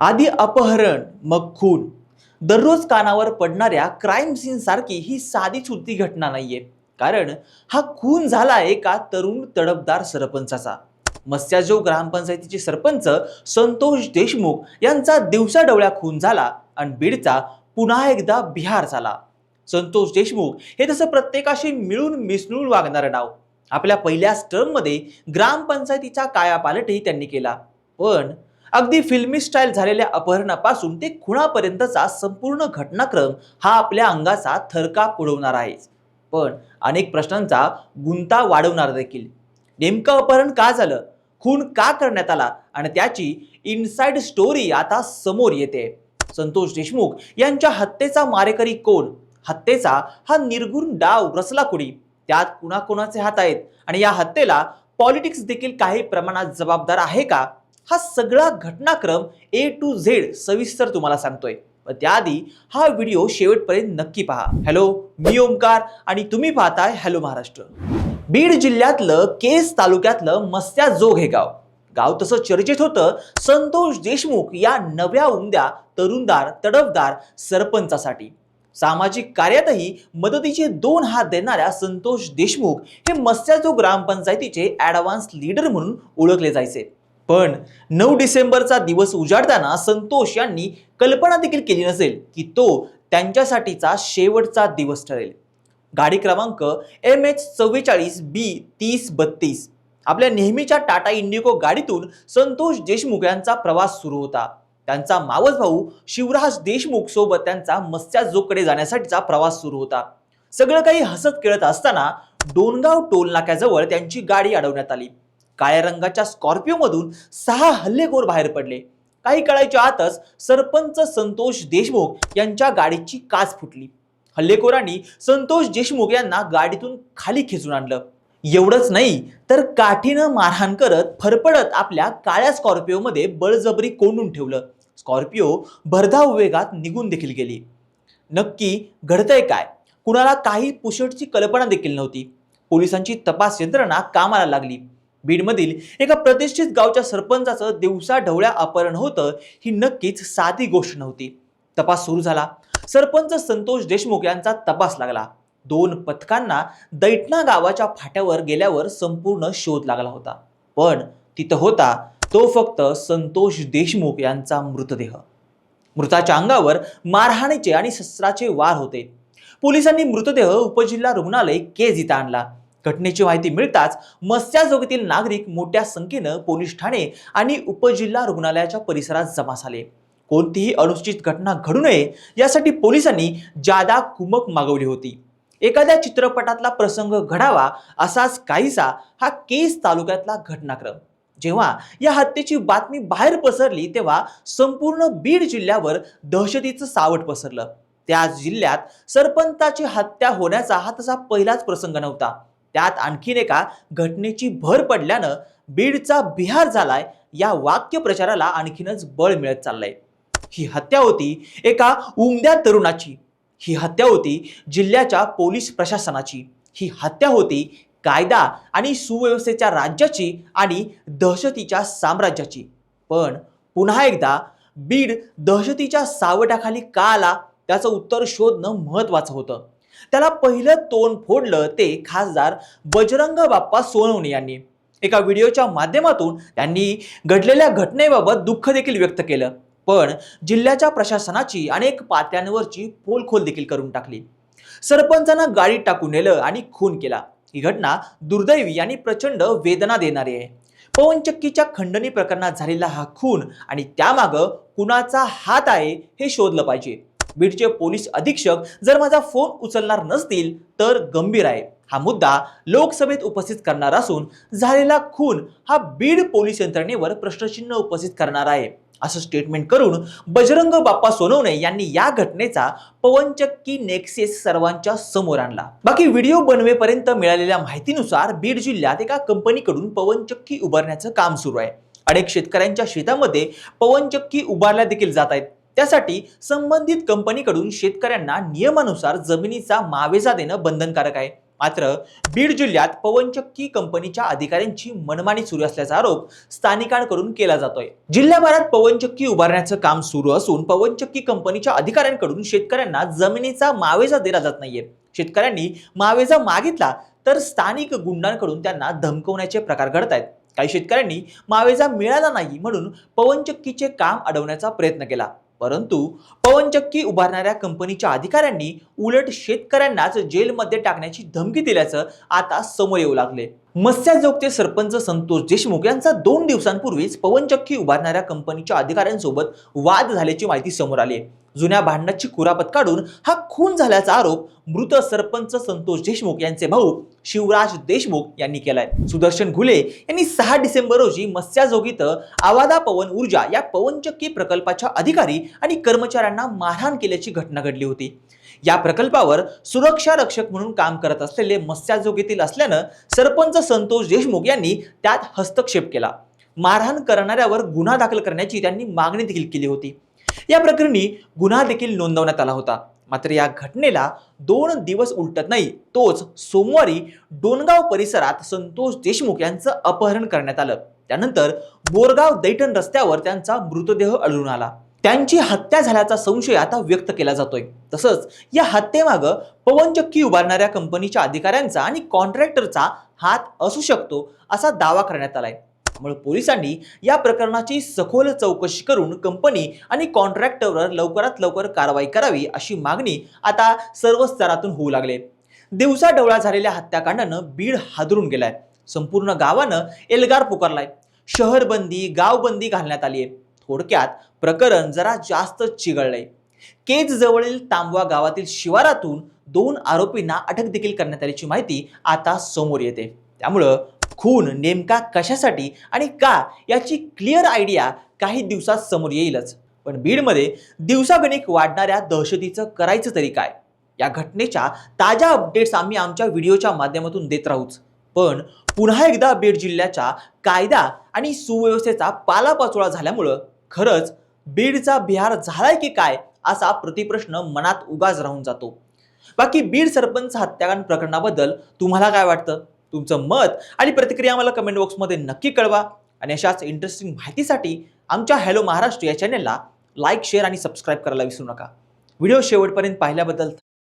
आधी अपहरण मग खून. दररोज कानावर पडणाऱ्या क्राईम सीन सारखी ही साधी सुद्धी घटना नाहीये. कारण हा खून झाला एका तरुण तडफदार सरपंचाचा. मस्याजो ग्रामपंचायतीचे सरपंच संतोष देशमुख यांचा दिवसाडवळ्या खून झाला आणि बीडचा पुन्हा एकदा बिहार झाला. संतोष देशमुख हे तसं प्रत्येकाशी मिळून मिसळून वागणारं नाव. आपल्या पहिल्याच टर्ममध्ये ग्रामपंचायतीचा कायापालटही त्यांनी केला. पण अगदी फिल्मी स्टाईल झालेल्या अपहरणापासून ते खुणापर्यंतचा संपूर्ण घटनाक्रम हा आपल्या अंगाचा थरकाप उडवणार आहेच. पण अनेक प्रश्नांचा गुंता वाढवणार देखील. नेमकं अपहरण का झालं? खून का करण्यात आला? आणि त्याची इनसाइड स्टोरी आता समोर येते. संतोष देशमुख यांच्या हत्येचा मारेकरी कोण? हत्येचा हा निर्गुण डाव रचला कुणी? त्यात कुणाकुणाचे हात आहेत? आणि या हत्येला पॉलिटिक्स देखील काही प्रमाणात जबाबदार आहे का? हा सगळा घटनाक्रम ए टू झेड सविस्तर तुम्हाला सांगतोय. त्याआधी हा व्हिडिओ शेवटपर्यंत नक्की पहा. हॅलो मी ओमकार आणि तुम्ही पाहताय हॅलो महाराष्ट्र. बीड जिल्ह्यातलं केस तालुक्यातलं मस्त्याजोग हे गाव. गाव तसं चर्चेत होतं संतोष देशमुख या नव्या उमद्या तरुणदार तडफदार सरपंचासाठी. सामाजिक कार्यातही मदतीचे दोन हात देणाऱ्या संतोष देशमुख हे मस्त्याजोग ग्रामपंचायतीचे ॲडव्हान्स लीडर म्हणून ओळखले जायचे. पण नऊ डिसेंबरचा दिवस उजाडताना संतोष यांनी कल्पना देखील केली नसेल की तो त्यांच्यासाठीचा शेवटचा दिवस ठरेल. गाडी क्रमांक एम एच चव्वेचाळीस बी तीस बत्तीस. आपल्या नेहमीच्या टाटा इंडिगो गाडीतून संतोष देशमुख यांचा प्रवास सुरू होता. त्यांचा मावस भाऊ शिवराज देशमुख सोबत त्यांचा मस्त्याजोगकडे जाण्यासाठीचा प्रवास सुरू होता. सगळं काही हसत खेळत असताना डोनगाव टोल नाक्याजवळ त्यांची गाडी अडवण्यात आली. काळ्या रंगाच्या स्कॉर्पिओमधून सहा हल्लेखोर बाहेर पडले. काही काळाच्या आतच सरपंच संतोष देशमुख यांच्या गाडीची काच फुटली. हल्लेखोरांनी संतोष देशमुख यांना गाडीतून खाली खेचून आणलं. एवढंच नाही तर काठीनं मारहाण करत फरफडत आपल्या काळ्या स्कॉर्पिओमध्ये बळजबरी कोंडून ठेवलं. स्कॉर्पिओ भरधाव वेगात निघून देखील गेली. नक्की घडतंय काय? कुणाला काही पुशटची कल्पना देखील नव्हती. पोलिसांची तपास यंत्रणा कामाला लागली. बीडमधील एका प्रतिष्ठित गावच्या सरपंचाचं दिवसा ढवळ्या अपहरण होतं ही नक्कीच साधी गोष्ट नव्हती. तपास सुरू झाला. सरपंच संतोष देशमुख यांचा तपास लागला. दोन पथकांना दैटणा गावाच्या फाट्यावर गेल्यावर संपूर्ण शोध लागला होता. पण तिथं होता तो फक्त संतोष देशमुख यांचा मृतदेह. मृताच्या अंगावर मारहाणीचे आणि शस्त्राचे वार होते. पोलिसांनी मृतदेह उपजिल्हा रुग्णालय केज इथं आणला. घटनेची माहिती मिळताच मत्स्याजोगीतील नागरिक मोठ्या संख्येनं पोलीस ठाणे आणि उपजिल्हा रुग्णालयाच्या परिसरात जमा झाले. कोणतीही अनुचित घटना घडू नये यासाठी पोलिसांनी जादा कुमक मागवली होती. एखाद्या चित्रपटातला प्रसंग घडावा असाच काहीसा हा केस तालुक्यातला घटनाक्रम. जेव्हा या हत्येची बातमी बाहेर पसरली तेव्हा संपूर्ण बीड जिल्ह्यावर दहशतीचं सावट पसरलं. त्याच जिल्ह्यात सरपंचाची हत्या होण्याचा हा तसा पहिलाच प्रसंग नव्हता. त्यात आणखीन एका घटनेची भर पडल्यानं बीडचा बिहार झालाय या वाक्य प्रचाराला आणखीनच बळ मिळत चाललंय. ही हत्या होती एका उमद्या तरुणाची. ही हत्या होती जिल्ह्याच्या पोलीस प्रशासनाची. ही हत्या होती कायदा आणि सुव्यवस्थेच्या राज्याची आणि दहशतीच्या साम्राज्याची. पण पुन्हा एकदा बीड दहशतीच्या सावटाखाली का आला? त्याचं उत्तर शोधणं महत्वाचं होतं. त्याला पहिलं तोंड फोडलं ते खासदार बजरंग बाप्पा सोनवणे यांनी. एका व्हिडिओच्या माध्यमातून त्यांनी घडलेल्या घटनेबाबत दुःख देखील व्यक्त केलं. पण जिल्ह्याच्या प्रशासनाची अनेक पात्यांवरची पोलखोल देखील करून टाकली. सरपंचांना गाडीत टाकून नेलं आणि खून केला. ही घटना दुर्दैवी आणि प्रचंड वेदना देणारी आहे. पवनचक्कीच्या खंडणी प्रकरणात झालेला हा खून आणि त्यामागं कुणाचा हात आहे हे शोधलं पाहिजे. बीडचे पोलीस अधीक्षक जर माझा फोन उचलणार नसतील तर गंभीर आहे. हा मुद्दा लोकसभेत उपस्थित करणार असून झालेला खून हा बीड पोलीस यंत्रणेवर प्रश्नचिन्ह उपस्थित करणार आहे. असं स्टेटमेंट करून बजरंग बाप्पा सोनवणे यांनी या घटनेचा पवनचक्की नेक्सेस सर्वांच्या समोर आणला. बाकी व्हिडिओ बनवेपर्यंत मिळालेल्या माहितीनुसार बीड जिल्ह्यात एका कंपनीकडून पवनचक्की उभारण्याचं काम सुरू आहे. अनेक शेतकऱ्यांच्या शेतामध्ये पवनचक्की उभारल्या देखील जात आहेत. त्यासाठी संबंधित कंपनीकडून शेतकऱ्यांना नियमानुसार जमिनीचा मावेजा देणं बंधनकारक आहे. मात्र बीड जिल्ह्यात पवनचक्की कंपनीच्या अधिकाऱ्यांची मनमानी सुरू असल्याचा आरोप स्थानिकांकडून केला जातोय. जिल्ह्याभरात पवनचक्की उभारण्याचं काम सुरू असून पवनचक्की कंपनीच्या अधिकाऱ्यांकडून शेतकऱ्यांना जमिनीचा मावेजा दिला जात नाहीये. शेतकऱ्यांनी मावेजा मागितला तर स्थानिक गुंडांकडून त्यांना धमकवण्याचे प्रकार घडत आहेत काही शेतकऱ्यांनी मावेजा मिळाला नाही म्हणून पवनचक्कीचे काम अडवण्याचा प्रयत्न केला. परंतु पवनचक्की उभारणाऱ्या कंपनीच्या अधिकाऱ्यांनी उलट शेतकऱ्यांनाच जेलमध्ये टाकण्याची धमकी दिल्याचं आता समोर येऊ लागले. मत्स्याजोगचे सरपंच संतोष देशमुख यांचा दोन दिवसांपूर्वीच पवनचक्की उभारणाऱ्या कंपनीच्या अधिकाऱ्यांसोबत वाद झाल्याची माहिती समोर आली आहे. जुन्या भांडणाची कुरापत काढून हा खून झाल्याचा आरोप मृत सरपंच संतोष देशमुख यांचे भाऊ शिवराज देशमुख यांनी केलाय. सुदर्शन घुले यांनी सहा डिसेंबर रोजी मत्स्याजोगीत आवादा पवन ऊर्जा या पवनचक्की प्रकल्पाच्या अधिकारी आणि कर्मचाऱ्यांना मारहाण केल्याची घटना घडली होती. या प्रकल्पावर सुरक्षा रक्षक म्हणून काम करत असलेले मत्स्याजोगीतील असल्यानं सरपंच संतोष देशमुख यांनी त्यात हस्तक्षेप केला. मारहाण करणाऱ्यावर गुन्हा दाखल करण्याची त्यांनी मागणी देखील केली होती. या प्रकरणी गुन्हा देखील नोंदवण्यात आला होता. मात्र या घटनेला दोन दिवस उलटत नाही तोच सोमवारी डोनगाव परिसरात संतोष देशमुख यांचं अपहरण करण्यात आलं. त्यानंतर बोरगाव दैठण रस्त्यावर त्यांचा मृतदेह आढळून आला. त्यांची हत्या झाल्याचा संशय आता व्यक्त केला जातोय. तसंच या हत्येमागं पवनचक्की उभारणाऱ्या कंपनीच्या अधिकाऱ्यांचा आणि कॉन्ट्रॅक्टरचा हात असू शकतो असा दावा करण्यात आलाय. त्यामुळे पोलिसांनी या प्रकरणाची सखोल चौकशी करून कंपनी आणि कॉन्ट्रॅक्टरवर लवकरात लवकर कारवाई करावी अशी मागणी आता सर्व स्तरातून होऊ लागले. दिवसा डवळा झालेल्या हत्याकांडानं बीड हादरून गेलाय. संपूर्ण गावानं एल्गार पुकारलाय. शहरबंदी गावबंदी घालण्यात आली आहे थोडक्यात प्रकरण जरा जास्त चिघळलंय. केज जवळील तांबवा गावातील शिवारातून दोन आरोपींना अटक देखील करण्यात आल्याची माहिती आता समोर येते. त्यामुळं खून नेमका कशासाठी आणि का याची क्लिअर आयडिया काही दिवसात समोर येईलच. पण बीडमध्ये दिवसागणिक वाढणाऱ्या दहशतीचं करायचं तरी काय? या घटनेच्या ताज्या अपडेट्स आम्ही आमच्या व्हिडिओच्या माध्यमातून देत राहूच. पण पुन्हा एकदा बीड जिल्ह्याच्या कायदा आणि सुव्यवस्थेचा पालापाचोळा झाल्यामुळं खरंच बीडचा बिहार झालाय की काय असा प्रतिप्रश्न मनात उगाच राहून जातो. बाकी बीड सरपंच हत्याकांड प्रकरणाबद्दल तुम्हाला काय वाटतं? तुमचं मत आणि प्रतिक्रिया मला कमेंट बॉक्समध्ये नक्की कळवा. आणि अशाच इंटरेस्टिंग माहितीसाठी आमच्या हॅलो महाराष्ट्र या चॅनेलला लाईक शेअर आणि सबस्क्राईब करायला विसरू नका. व्हिडिओ शेवटपर्यंत पाहिल्याबद्दल